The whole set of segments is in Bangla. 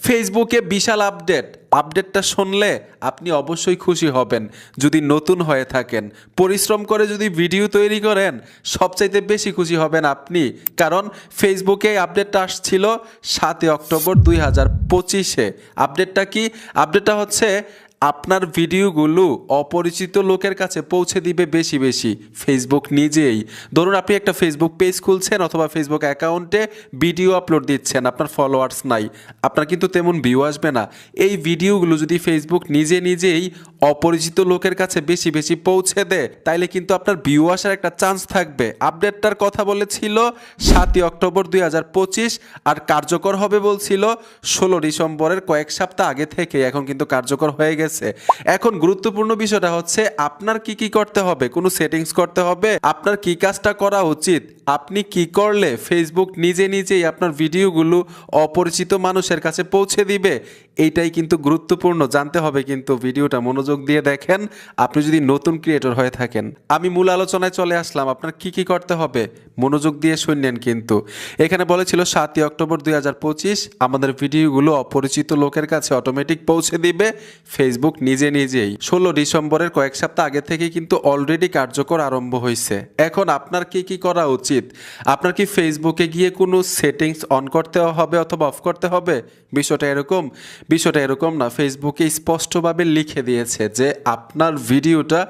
ফেসবুকে বিশাল আপডেট। আপডেটটা শুনলে আপনি অবশ্যই খুশি হবেন, যদি নতুন হয়ে থাকেন। পরিশ্রম করে যদি ভিডিও তৈরি করেন, সবচাইতে বেশি খুশি হবেন আপনি। কারণ ফেসবুকে আপডেটটা আসছিল সাতই অক্টোবর দুই হাজার পঁচিশে। আপডেটটা কি? আপডেটটা হচ্ছে আপনার ভিডিওগুলো অপরিচিত লোকের কাছে পৌঁছে দিবে বেশি বেশি। ফেসবুক নিজেই। ধরুন আপনি একটা ফেসবুক পেজ খুলছেন অথবা ফেসবুক অ্যাকাউন্টে ভিডিও আপলোড দিচ্ছেন, আপনার ফলোয়ার্স নাই। আপনার কিন্তু তেমন ভিউ আসবে না। এই ভিডিওগুলো যদি ফেসবুক নিজে নিজেই অপরিচিত লোকের কাছে বেশি বেশি পৌঁছে দেয়, তাইলে কিন্তু আপনার ভিউ আসার একটা চান্স থাকবে। আপডেটটার কথা বলেছিল সাতই অক্টোবর দুই হাজার পঁচিশ আর কার্যকর হবে বলছিল ষোলো ডিসেম্বরের কয়েক সপ্তাহ আগে থেকে। এখন কিন্তু কার্যকর হয়ে গেছে। এখন গুরুত্বপূর্ণ বিষয়টা হচ্ছে, আপনার কি কি করতে হবে? কোনো সেটিংস করতে হবে? আপনার কি কাজটা করা উচিত? আপনি কি করলে ফেসবুক নিজে নিজেই আপনার ভিডিওগুলো অপরিচিত মানুষের কাছে পৌঁছে দিবে? এইটাই কিন্তু গুরুত্বপূর্ণ। জানতে হবে কিন্তু ভিডিওটা, মনোযোগ দিয়ে দেখেন। আপনি যদি নতুন ক্রিয়েটর হয়ে থাকেন, আমি মূল আলোচনায় চলে আসলাম, আপনার কি কি করতে হবে? মনোযোগ দিয়ে শুনলেন কিন্তু। এখানে বলেছিল, সাতই অক্টোবর দু হাজার পঁচিশ, আমাদের ভিডিওগুলো অপরিচিত লোকের কাছে অটোমেটিক পৌঁছে দিবে ফেসবুক নিজে নিজেই। ষোলো ডিসেম্বরের কয়েক সপ্তাহ আগে থেকে কিন্তু অলরেডি কার্যকর আরম্ভ হয়েছে। এখন আপনার কি কি করা উচিত? আপনার কি ফেসবুকে গিয়ে কোনো সেটিংস অন করতে হবে অথবা অফ করতে হবে? বিষয়টা এরকম। বিষয়টা এরকম না ফেসবুকে স্পষ্টভাবে লিখে দিয়েছে যে আপনার ভিডিওটা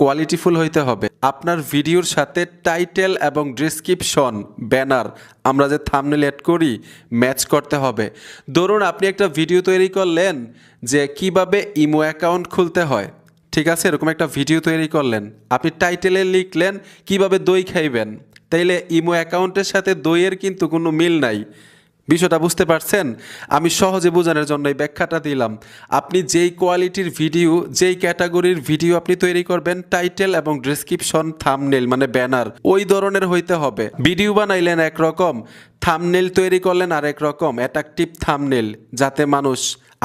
কোয়ালিটিফুল হইতে হবে। আপনার ভিডিওর সাথে টাইটেল এবং ডিসক্রিপশন ব্যানার আমরা যে থামনেল অ্যাড করি ম্যাচ করতে হবে। ধরুন আপনি একটা ভিডিও তৈরি করলেন যে কীভাবে ইমো অ্যাকাউন্ট খুলতে হয়। ঠিক আছে? এরকম একটা ভিডিও তৈরি করলেন। আপনি টাইটেলে লিখলেন কীভাবে দই খাইবেন। তাইলে ইমো অ্যাকাউন্টের সাথে দইয়ের কিন্তু কোনো মিল নাই। বিষয়টা বুঝতে পারছেন? আমি সহজে বোঝানোর জন্য এই ব্যাখ্যাটা দিলাম। আপনি যেই কোয়ালিটির ভিডিও, যেই ক্যাটাগরির ভিডিও আপনি তৈরি করবেন, টাইটেল এবং ডিসক্রিপশন, থামনেল মানে ব্যানার, ওই ধরনের হইতে হবে। ভিডিও বানাইলেন একরকম। থামনেল তৈরি করলেন আরেক রকম অ্যাট্রাকটিভ থামনেল, যাতে মানুষ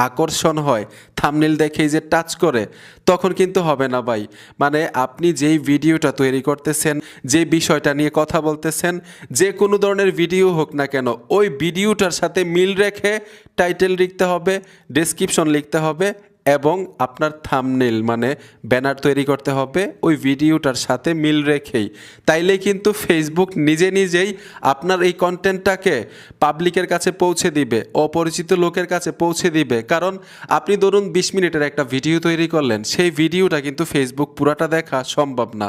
আকর্ষণ হয়। থামনেল দেখেই যে টাচ করে, তখন কিন্তু হবে না ভাই। মানে আপনি যেই ভিডিওটা তৈরি করতেছেন, যে বিষয়টা নিয়ে কথা বলতেছেন, যে কোনো ধরনের ভিডিও হোক না কেন, ওই ভিডিওটার সাথে মিল রেখে টাইটেল লিখতে হবে ডেসক্রিপশন লিখতে হবে এবং আপনার থামনেল মানে ব্যানার তৈরি করতে হবে ওই ভিডিওটার সাথে মিল রেখেই। তাইলে কিন্তু ফেসবুক নিজে নিজেই আপনার এই কন্টেন্টটাকে পাবলিকের কাছে পৌঁছে দিবে, অপরিচিত লোকের কাছে পৌঁছে দিবে। কারণ আপনি ধরুন বিশ মিনিটের একটা ভিডিও তৈরি করলেন, সেই ভিডিওটা কিন্তু ফেসবুক পুরাটা দেখা সম্ভব না।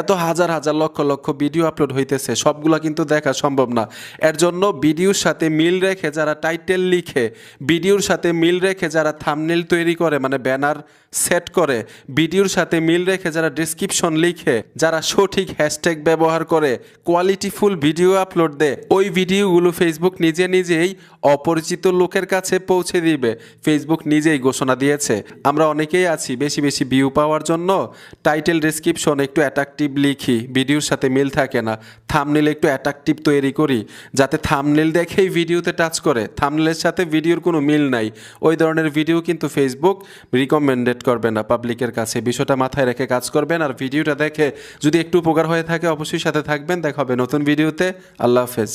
এত হাজার হাজার লক্ষ লক্ষ ভিডিও আপলোড হইতেছে, সবগুলা কিন্তু দেখা সম্ভব না। এর জন্য ভিডিওর সাথে মিল রেখে যারা টাইটেল লিখে ভিডিওর সাথে মিল রেখে যারা থামনেল তৈরি করে মানে ব্যানার সেট করে, ভিডিওর সাথে মিল রেখে যারা ডিসক্রিপশন লিখে, যারা সঠিক হ্যাশট্যাগ ব্যবহার করে কোয়ালিটিফুল ভিডিও আপলোড দেয়, ওই ভিডিওগুলো ফেসবুক নিজে নিজেই অপরিচিত লোকের কাছে পৌঁছে দিবে। ফেসবুক নিজেই ঘোষণা দিয়েছে, আমরা অনেকেই আছি বেশি বেশি ভিউ পাওয়ার জন্য টাইটেল ডিসক্রিপশন একটু অ্যাট্রাকটিভ লিখি, ভিডিওর সাথে মিল থাকে না থামনেল একটু অ্যাট্রাকটিভ তৈরি করি, যাতে থামনেল দেখেই ভিডিওতে টাচ করে থামনেলের সাথে ভিডিওর কোনো মিল নাই, ওই ধরনের ভিডিও কিন্তু ফেসবুক রিকমেন্ডেড করবেন না। পাবলিকের কাছে বিষয়টা মাথায় রেখে কাজ করবেন আর ভিডিওটা দেখে যদি একটু উপকার হয়ে থাকে, অবশ্যই সাথে থাকবেন। দেখাবে নতুন ভিডিওতে। আল্লাহ হাফেজ।